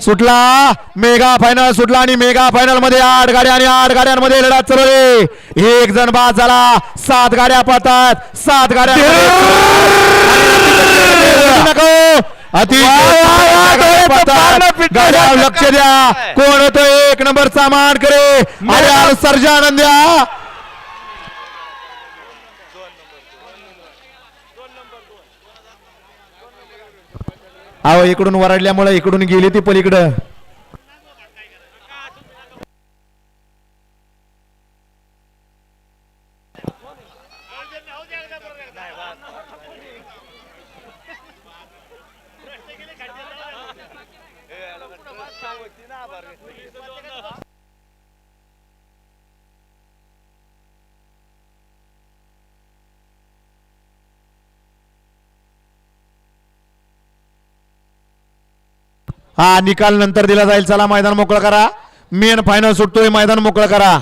सुटला mega final सुटला आणि मेगा फायनलमध्ये आठ गाड्या आणि आठ गाड्यांमध्ये लढत चालवली एक जण बाद झाला सात गाड्या पळतात सात गाड्या अति गाड्या लक्ष द्या कोण होतं एक नंबरचा मान करे अरे अहो इकडून वरडल्यामुळे इकडून गेली ती पलीकडं. हा निकाल नंतर दिला जाईल. चला मैदान मोकळं करा. मेन फायनल सुटतोय मैदान मोकळं करा.